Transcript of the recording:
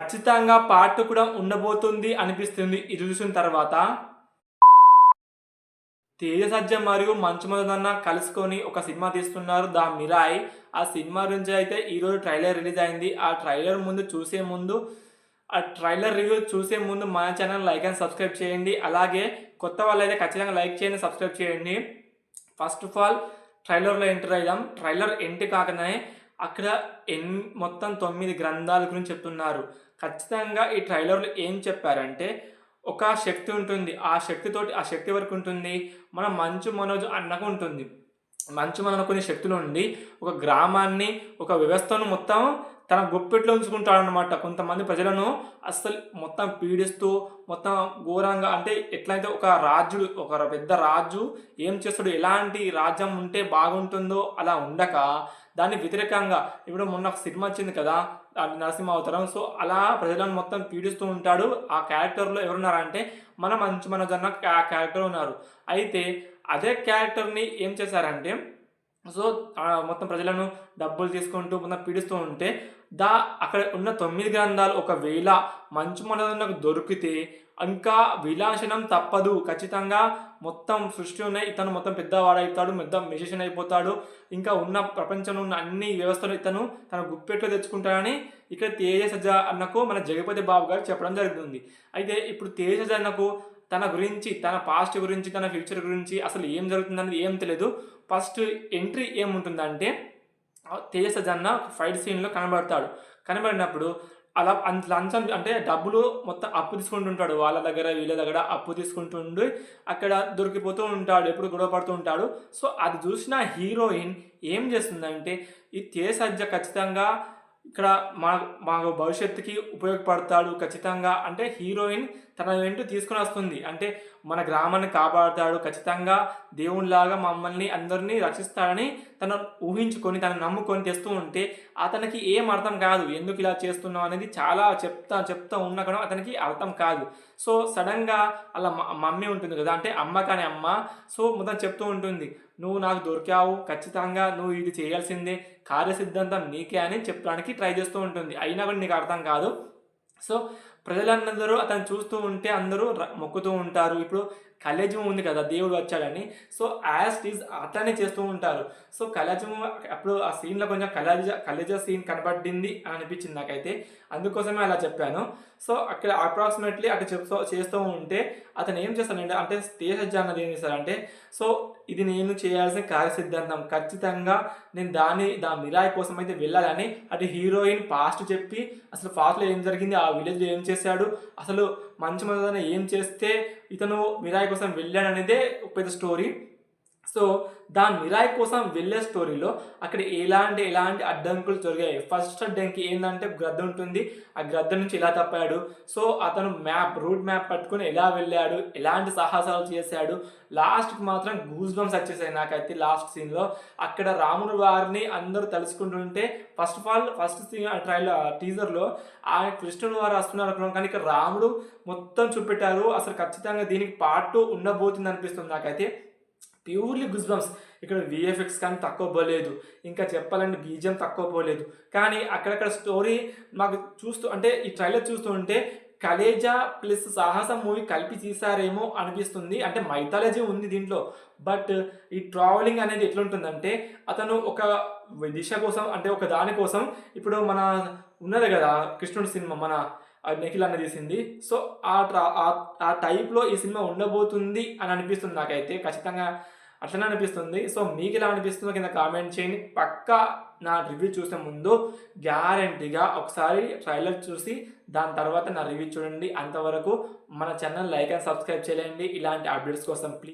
ఖచ్చితంగా పార్ట్ కూడా ఉండబోతుంది అనిపిస్తుంది. ఇది చూసిన తర్వాత తేజసజ్జ మరియు మంచు మదన్న కలుసుకొని ఒక సినిమా తీస్తున్నారు దా మిరాయ్. ఆ సినిమా గురించి అయితే ఈరోజు ట్రైలర్ రిలీజ్ అయింది. ఆ ట్రైలర్ ముందు చూసే ముందు ఆ ట్రైలర్ రివ్యూ చూసే ముందు మా ఛానల్ లైక్ అండ్ సబ్స్క్రైబ్ చేయండి. అలాగే కొత్త వాళ్ళు అయితే ఖచ్చితంగా లైక్ చేయండి సబ్స్క్రైబ్ చేయండి. ఫస్ట్ ఆఫ్ ఆల్ ట్రైలర్లో ఎంటర్ అయ్యాం ట్రైలర్ ఎంటర్ కాకనే అక్కడ ఎన్ మొత్తం తొమ్మిది గ్రంథాల గురించి చెప్తున్నారు. ఖచ్చితంగా ఈ ట్రైలర్లో ఏం చెప్పారంటే ఒక శక్తి ఉంటుంది. ఆ శక్తితోటి ఆ శక్తి వరకు ఉంటుంది. మన మంచు మనోజ్ అన్నకు ఉంటుంది. మంచు మనకు కొన్ని శక్తులు ఉండి ఒక గ్రామాన్ని ఒక వ్యవస్థను మొత్తం తన గుప్పెట్లో ఉంచుకుంటాడనమాట కొంతమంది ప్రజలను అస్సలు మొత్తం పీడిస్తూ మొత్తం ఘోరంగా అంటే ఎట్లయితే ఒక రాజుడు ఒక పెద్ద రాజు ఏం చేస్తాడు ఎలాంటి రాజ్యం ఉంటే బాగుంటుందో అలా ఉండక దాన్ని వ్యతిరేకంగా ఇప్పుడు మొన్న ఒక సినిమా వచ్చింది కదా అది నరసింహ అవతారం సో అలా ప్రజలను మొత్తం పీడిస్తూ ఉంటాడు. ఆ క్యారెక్టర్లో ఎవరున్నారంటే మన మంచి మన అన్న ఆ క్యారెక్టర్ ఉన్నారు. అయితే అదే క్యారెక్టర్ని ఏం చేశారంటే సో మొత్తం ప్రజలను డబ్బులు తీసుకుంటూ మొత్తం పీడిస్తూ ఉంటే దా అక్కడ ఉన్న తొమ్మిది గ్రంథాలు ఒకవేళ మంచు మనకు దొరికితే ఇంకా విలాసనం తప్పదు. ఖచ్చితంగా మొత్తం సృష్టి ఉన్నాయి ఇతను మొత్తం పెద్దవాడవుతాడు మొత్తం మెజిషియన్ అయిపోతాడు. ఇంకా ఉన్న ప్రపంచంలో ఉన్న అన్ని వ్యవస్థలు ఇతను తన గుప్పెట్లో తెచ్చుకుంటాడని ఇక్కడ తేజసజ అన్నకు మన జగపతి బాబు గారు చెప్పడం జరుగుతుంది. అయితే ఇప్పుడు తేజ అన్నకు తన గురించి తన పాస్ట్ గురించి తన ఫ్యూచర్ గురించి అసలు ఏం జరుగుతుందని ఏం తెలియదు ఫస్ట్ ఎంట్రీ ఏముంటుందంటే తేజస్ అన్న ఫైట్ సీన్లో కనబడతాడు. కనబడినప్పుడు అలా అంత లంచం అంటే డబ్బులు మొత్తం అప్పు తీసుకుంటుంటాడు. వాళ్ళ దగ్గర వీళ్ళ దగ్గర అప్పు తీసుకుంటుండి అక్కడ దొరికిపోతూ ఉంటాడు. ఎప్పుడు గొడవ పడుతూ ఉంటాడు. సో అది చూసిన హీరోయిన్ ఏం చేస్తుందంటే ఈ తేజ అజ్జ ఖచ్చితంగా ఇక్కడ మా మా భవిష్యత్తుకి ఉపయోగపడతాడు ఖచ్చితంగా. అంటే హీరోయిన్ తన వెంట తీసుకుని వస్తుంది. అంటే మన గ్రామాన్ని కాపాడుతాడు ఖచ్చితంగా దేవునిలాగా మమ్మల్ని అందరినీ రక్షిస్తాడని తను ఊహించుకొని తను నమ్ముకొని తెస్తూ ఉంటే అతనికి ఏం అర్థం కాదు. ఎందుకు ఇలా చేస్తున్నావు అనేది చాలా చెప్తా చెప్తా ఉన్నా కూడా అతనికి అర్థం కాదు. సో సడన్గా అలా మ- మమ్మీ ఉంటుంది కదా అంటే అమ్మ కానీ అమ్మ సో మొత్తం చెప్తూ ఉంటుంది. నువ్వు నాకు దొరికావు ఖచ్చితంగా నువ్వు ఇది చేయాల్సిందే కార్యసిద్ధాంతం నీకే అని చెప్పడానికి ట్రై చేస్తూ ఉంటుంది. అయినా కూడా నీకు అర్థం కాదు. సో ప్రజలందరూ అతను చూస్తూ ఉంటే అందరూ ర- మొక్కుతూ ఉంటారు. ఇప్పుడు కలేజం ఉంది కదా దేవుడు వచ్చాడని. సో యాజ్ ఈజ్ అట్లానే చేస్తూ ఉంటారు. సో కలేజం అప్పుడు ఆ సీన్లో కొంచెం కలేజ కలేజ సీన్ కనబడింది అనిపించింది నాకైతే. అందుకోసమే అలా చెప్పాను. సో అక్కడ అప్రాక్సిమేట్లీ అటు చెప్తూ చేస్తూ ఉంటే అతను ఏం చేస్తాడంటే అంటే స్టేజ్ అన్నది ఏం చేస్తారంటే సో ఇది నేను చేయాల్సిన కార్యసిద్ధాంతం. ఖచ్చితంగా నేను దాని దా మిరాయి కోసం అయితే వెళ్ళాలని అటు హీరోయిన్ పాస్ట్ చెప్పి అసలు ఫాస్ట్లో ఏం జరిగింది ఆ విలేజ్లో ఏం చేశాడు అసలు మంచి మంది ఏం చేస్తే ఇతను మిరాయి కోసం వెళ్ళాడనేదే పెద్ద స్టోరీ. సో దాని మిరాయి కోసం వెళ్ళే స్టోరీలో అక్కడ ఎలాంటి ఎలాంటి అడ్డంకులు జరిగాయి. ఫస్ట్ అడ్డంకి ఏంటంటే గ్రద్ద ఉంటుంది. ఆ గ్రద్ద నుంచి ఎలా తప్పాడు. సో అతను మ్యాప్ రూట్ మ్యాప్ పట్టుకొని ఎలా వెళ్ళాడు ఎలాంటి సాహసాలు చేశాడు. లాస్ట్కి మాత్రం గూస్ బంప్స్ వచ్చేసాయి నాకైతే లాస్ట్ సీన్లో అక్కడ రాముడు వారిని అందరూ తలుచుకుంటుంటే first of all first scene trail టీజర్లో ఆ కృష్ణుడు వారు వస్తున్నారు అనుకున్నాం. కానీ ఇక్కడ రాముడు మొత్తం చూపెట్టారు. అసలు ఖచ్చితంగా దీనికి పార్ట్ ఉండబోతుంది అనిపిస్తుంది నాకైతే. ప్యూర్లీ గుజ్బంస్ ఇక్కడ విఎఫ్ఎక్స్ కానీ తక్కువ పోలేదు. ఇంకా చెప్పాలంటే బీజం తక్కువ పోలేదు. కానీ అక్కడక్కడ స్టోరీ మాకు చూస్తూ అంటే ఈ ట్రైలర్ చూస్తూ ఉంటే కలేజా ప్లస్ సాహసం మూవీ కలిపి తీసారేమో అనిపిస్తుంది. అంటే మైథాలజీ ఉంది దీంట్లో. బట్ ఈ ట్రావెలింగ్ అనేది ఎట్లుంటుందంటే అతను ఒక దిశ కోసం అంటే ఒక దాని కోసం ఇప్పుడు మన ఉన్నది కదా కృష్ణుడి సినిమా మన నిఖిల్ అన్న తీసింది సో ఆ ట్రా ఆ- టైప్లో ఈ సినిమా ఉండబోతుంది అని అనిపిస్తుంది నాకైతే. ఖచ్చితంగా అట్లనే అనిపిస్తుంది. సో మీకు ఎలా అనిపిస్తుందో కింద కామెంట్ చేయండి. పక్కా నా రివ్యూ చూసే ముందు గ్యారంటీగా ఒకసారి ట్రైలర్ చూసి దాని తర్వాత నా రివ్యూ చూడండి. అంతవరకు మన ఛానల్ లైక్ అండ్ సబ్స్క్రైబ్ చేయండి. ఇలాంటి అప్డేట్స్ కోసం ప్లీజ్